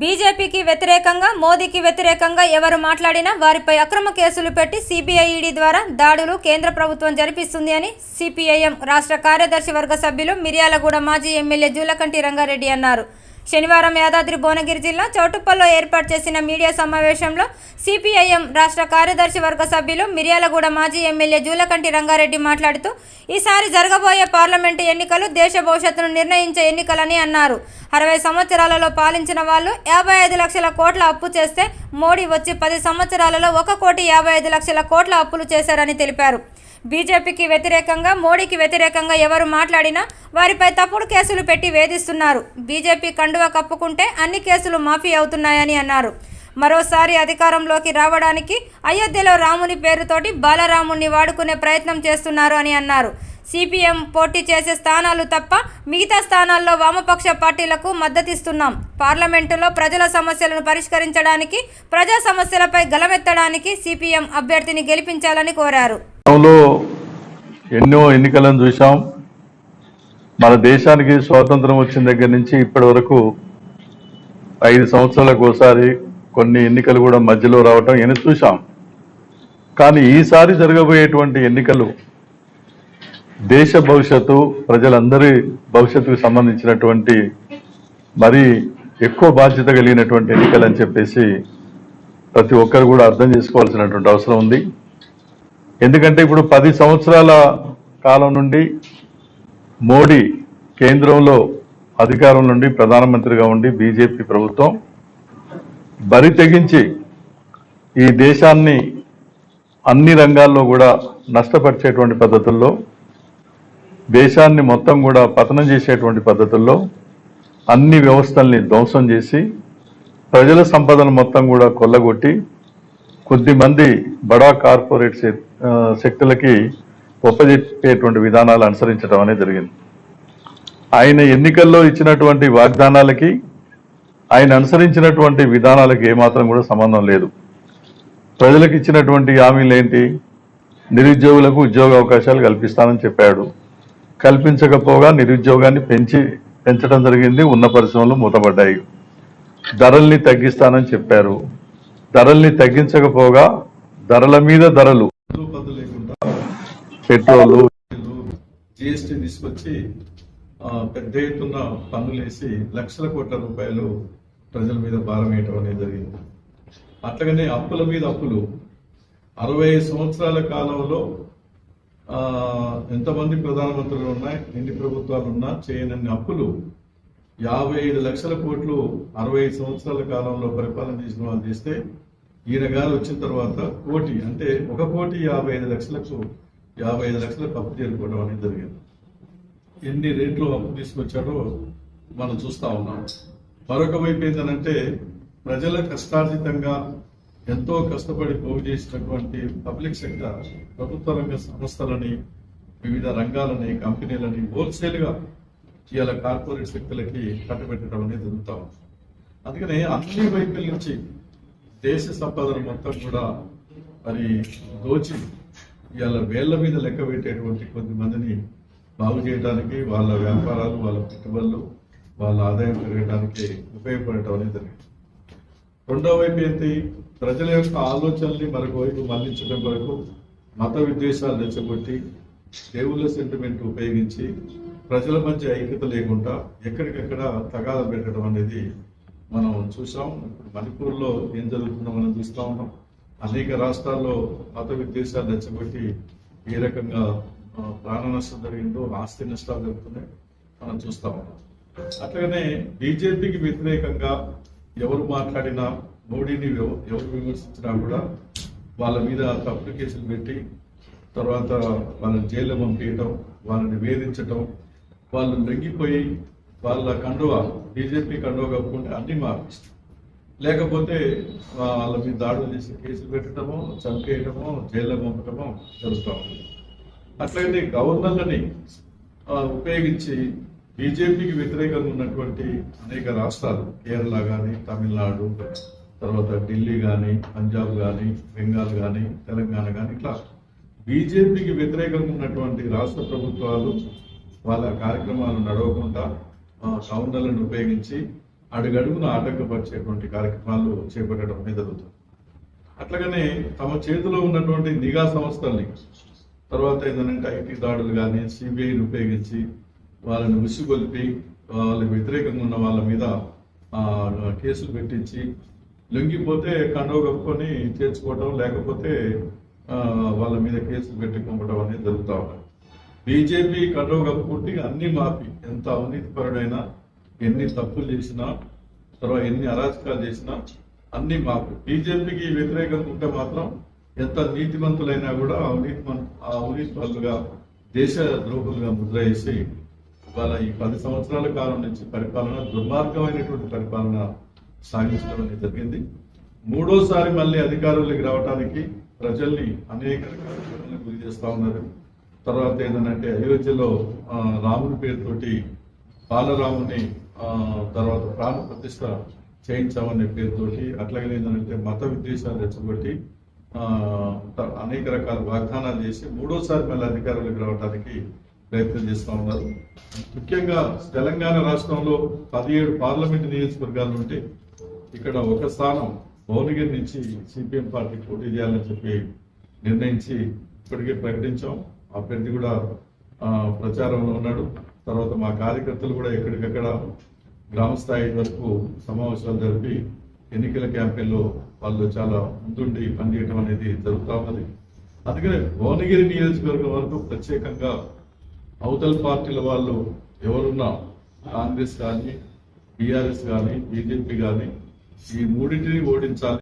బీజేపీకి వ్యతిరేకంగా మోదీకి వ్యతిరేకంగా ఎవరు మాట్లాడినా వారిపై అక్రమ కేసులు పెట్టి సిబిఐఈడి ద్వారా దాడులు కేంద్ర ప్రభుత్వం జరిపిస్తుంది అని సిపిఐఎం రాష్ట్ర కార్యదర్శి వర్గ సభ్యులు మిర్యాలగూడ మాజీ ఎమ్మెల్యే జూలకంటి రంగారెడ్డి అన్నారు. శనివారం యాదాద్రి భువనగిరి జిల్లా చౌటుప్పల్లో ఏర్పాటు చేసిన మీడియా సమావేశంలో సిపిఐఎం రాష్ట్ర కార్యదర్శి వర్గ సభ్యులు మిర్యాలగూడ మాజీ ఎమ్మెల్యే జూలకంటి రంగారెడ్డి మాట్లాడుతూ ఈసారి జరగబోయే పార్లమెంటు ఎన్నికలు దేశ భవిష్యత్తును నిర్ణయించే ఎన్నికలని అన్నారు. అరవై సంవత్సరాలలో పాలించిన వాళ్ళు యాభై ఐదు లక్షల కోట్ల అప్పు చేస్తే మోడీ వచ్చి పది సంవత్సరాలలో ఒక కోటి యాభై ఐదు లక్షల కోట్ల అప్పులు చేశారని తెలిపారు. బీజేపీకి వ్యతిరేకంగా మోడీకి వ్యతిరేకంగా ఎవరు మాట్లాడినా వారిపై తప్పుడు కేసులు పెట్టి వేధిస్తున్నారు. బీజేపీ కండువా కప్పుకుంటే అన్ని కేసులు మాఫీ అవుతున్నాయని అన్నారు. మరోసారి అధికారంలోకి రావడానికి అయోధ్యలో రాముని పేరుతోటి బాలరాముణ్ణి వాడుకునే ప్రయత్నం చేస్తున్నారు అని అన్నారు. సిపిఎం పోటీ చేసే స్థానాలు తప్ప మిగతా స్థానాల్లో వామపక్ష పార్టీలకు మద్దతిస్తున్నాం. పార్లమెంటులో ప్రజల సమస్యలను పరిష్కరించడానికి ప్రజా సమస్యలపై గలమెత్తడానికి సిపిఎం అభ్యర్థిని గెలిపించాలని కోరారు. ఎన్నో ఎన్నికలను చూశాం. మన దేశానికి స్వాతంత్రం వచ్చిన దగ్గర నుంచి ఇప్పటి వరకు ఐదు సంవత్సరాలకు ఒకసారి కొన్ని ఎన్నికలు కూడా మధ్యలో రావటం ఎన్ని చూశాం. కానీ ఈసారి జరగబోయేటువంటి ఎన్నికలు దేశ భవిష్యత్తు ప్రజలందరి భవిష్యత్తుకు సంబంధించినటువంటి మరి ఎక్కువ బాధ్యత కలిగినటువంటి ఎన్నికలు అని చెప్పేసి ప్రతి ఒక్కరు కూడా అర్థం చేసుకోవాల్సినటువంటి అవసరం ఉంది. ఎందుకంటే ఇప్పుడు పది సంవత్సరాల కాలం నుండి మోడీ కేంద్రంలో అధికారం నుండి ప్రధానమంత్రిగా ఉండి బీజేపీ ప్రభుత్వం బరి తెగించి ఈ దేశాన్ని అన్ని రంగాల్లో కూడా నష్టపరిచేటువంటి పద్ధతుల్లో దేశాన్ని మొత్తం కూడా పతనం చేసేటువంటి పద్ధతుల్లో అన్ని వ్యవస్థల్ని ధ్వంసం చేసి ప్రజల సంపదను మొత్తం కూడా కొల్లగొట్టి కొద్దిమంది బడా కార్పొరేట్ శక్తులకి ఒప్పజెప్పేటువంటి విధానాలు అనుసరించడం అనేది జరిగింది. ఆయన ఎన్నికల్లో ఇచ్చినటువంటి వాగ్దానాలకి ఆయన అనుసరించినటువంటి విధానాలకి ఏమాత్రం కూడా సంబంధం లేదు. ప్రజలకు ఇచ్చినటువంటి హామీలు ఏంటి నిరుద్యోగులకు ఉద్యోగ అవకాశాలు కల్పిస్తానని చెప్పాడు. కల్పించకపోగా నిరుద్యోగాన్ని పెంచి పెంచడం జరిగింది. ఉన్న పరిశ్రమలు మూతపడ్డాయి. ధరల్ని తగ్గిస్తానని చెప్పారు. ధరల్ని తగ్గించకపోగా ధరల మీద ధరలు. పెట్రోలు జిఎస్టీ తీసుకొచ్చి పెద్ద ఎత్తున పన్నులు వేసి లక్షల కోట్ల రూపాయలు ప్రజల మీద భారం వేయటం అనేది జరిగింది. అట్లాగనే అప్పుల మీద అప్పులు. అరవై సంవత్సరాల కాలంలో ఎంతమంది ప్రధానమంత్రులు ఉన్నాయి? ఎన్ని ప్రభుత్వాలు ఉన్నా చేయనన్ని అప్పులు యాభై ఐదు లక్షల కోట్లు అరవై ఐదు సంవత్సరాల కాలంలో పరిపాలన చేసిన వాళ్ళు చేస్తే ఈయన గారు వచ్చిన తర్వాత కోటి అంటే ఒక కోటి యాభై ఐదు లక్షలకు యాభై ఐదు లక్షలకు అప్పు చేరుకోవడం అనేది జరిగింది. ఎన్ని రేట్లు అప్పు తీసుకొచ్చాడో మనం చూస్తా ఉన్నాం. మరొక వైపు ఏంటంటే ప్రజల కష్టార్జితంగా ఎంతో కష్టపడి పోగు చేసినటువంటి పబ్లిక్ సెక్టర్ ప్రభుత్వ రంగ సంస్థలని వివిధ రంగాలని కంపెనీలని హోల్సేల్గా ఇవాళ కార్పొరేట్ శక్తులకి కట్టబెట్టడం అనేది జరుగుతా ఉంది. అందుకనే అన్ని వైపుల నుంచి దేశ సంపదను మొత్తం కూడా మరి దోచి ఇవాళ వేళ్ళ మీద లెక్క పెట్టేటువంటి కొంతమందిని బాగు చేయడానికి వాళ్ళ వ్యాపారాలు వాళ్ళ పెట్టుబడులు వాళ్ళ ఆదాయం పెరగడానికి ఉపయోగపడటం అనేది జరిగింది రెండో వైపు ఏంటి? ప్రజల యొక్క ఆలోచనల్ని మరొక వైపు మళ్ళించడం కొరకు మత విద్వేషాలు రెచ్చగొట్టి దేవుళ్ళ సెంటిమెంట్ ఉపయోగించి ప్రజల మధ్య ఐక్యత లేకుండా ఎక్కడికక్కడ తగాద పెట్టడం అనేది మనం చూసాం ఇప్పుడు మణిపూర్లో ఏం జరుగుతుందో మనం చూస్తా ఉన్నాం. అనేక రాష్ట్రాల్లో మత విద్వేషాలు రెచ్చగొట్టి ఏ రకంగా ప్రాణ నష్టం జరిగిందో ఆస్తి నష్టాలు జరుగుతున్నాయి మనం చూస్తూ ఉన్నాం. అట్లాగనే బీజేపీకి వ్యతిరేకంగా ఎవరు మాట్లాడినా మోడీని ఎవరు విమర్శించినా కూడా వాళ్ళ మీద తప్పుడు కేసులు పెట్టి తర్వాత వాళ్ళని జైల్లో పంపించడం వాళ్ళని వేధించటం వాళ్ళు లొంగిపోయి వాళ్ళ కండువ బీజేపీ కండువ కప్పుకుంటే అన్ని మార్పిస్తారు లేకపోతే వాళ్ళ మీద దాడులు చేసి కేసులు పెట్టడమో చంపేయడము జైల్లో పంపటము జరుగుతూ ఉంది. గవర్నర్లని ఉపయోగించి బీజేపీకి వ్యతిరేకంగా ఉన్నటువంటి అనేక రాష్ట్రాలు కేరళ కానీ తమిళనాడు తర్వాత ఢిల్లీ కానీ పంజాబ్ కానీ బెంగాల్ కానీ తెలంగాణ కానీ ఇట్లా బీజేపీకి వ్యతిరేకంగా ఉన్నటువంటి రాష్ట్ర ప్రభుత్వాలు వాళ్ళ కార్యక్రమాలు నడవకుండా ఆ, ఉపయోగించి అడుగడుగున ఆటంకపరిచేటువంటి కార్యక్రమాలు చేపట్టడం అనేది జరుగుతుంది. అట్లాగనే తమ చేతిలో ఉన్నటువంటి నిఘా సంస్థల్ని తర్వాత ఏంటంటే ఐటీ దాడులు కానీ సిబిఐని ఉపయోగించి వాళ్ళని ఉసిగొల్పి వాళ్ళకి వ్యతిరేకంగా ఉన్న వాళ్ళ మీద కేసులు పెట్టించి లొంగిపోతే కండవ కప్పుకొని చేర్చుకోవటం లేకపోతే వాళ్ళ మీద కేసులు పెట్టుకోవడం అనేది జరుగుతూ ఉన్నాయి బీజేపీ కండవ కప్పుకుంటే అన్ని మాఫీ. ఎంత అవినీతిపరుడైనా ఎన్ని తప్పులు చేసినా తర్వాత ఎన్ని అరాచకాలు చేసినా అన్ని మాఫీ. బీజేపీకి వ్యతిరేకంగా ఉంటే మాత్రం ఎంత నీతిమంతులైనా కూడా అవినీతి ఆ దేశ ద్రోహులుగా ముద్ర వేసి వాళ్ళ ఈ పది సంవత్సరాల కాలం నుంచి పరిపాలన దుర్మార్గమైనటువంటి పరిపాలన సాగించడం అనేది జరిగింది. మూడోసారి మళ్ళీ అధికారంలోకి రావడానికి ప్రజల్ని అనేక రకాల గురి చేస్తూ ఉన్నారు. తర్వాత ఏంటంటే అయోధ్యలో రాముని పేరుతోటి బాలరాముని తర్వాత ప్రాణ ప్రతిష్ట చేయించామనే పేరుతోటి అట్లాగే ఏంటంటే మత విద్వేషాలు రెచ్చగొట్టి అనేక రకాల వాగ్దానాలు చేసి మూడోసారి మళ్ళీ అధికారంలోకి రావడానికి ప్రయత్నం చేస్తూ ఉన్నారు. ముఖ్యంగా తెలంగాణ రాష్ట్రంలో పదిహేడు పార్లమెంటు నియోజకవర్గాలు ఉంటే ఇక్కడ ఒక స్థానం భువనగిరి నుంచి సిపిఎం పార్టీ పోటీ చేయాలని చెప్పి నిర్ణయించి ఇప్పటికే ప్రకటించాం. అభ్యర్థి కూడా ప్రచారంలో ఉన్నాడు. తర్వాత మా కార్యకర్తలు కూడా ఎక్కడికక్కడ గ్రామ స్థాయి వరకు సమావేశాలు జరిపి ఎన్నికల క్యాంపెయిన్లో వాళ్ళు చాలా ముందుండి పనిచేయడం అనేది జరుగుతూ ఉన్నది. అందుకనే భువనగిరి నియోజకవర్గం వరకు ప్రత్యేకంగా అవతల పార్టీల వాళ్ళు ఎవరున్నా కాంగ్రెస్ కానీ బీఆర్ఎస్ కానీ బీజేపీ కానీ ఈ మూడింటిని ఓడించాలి.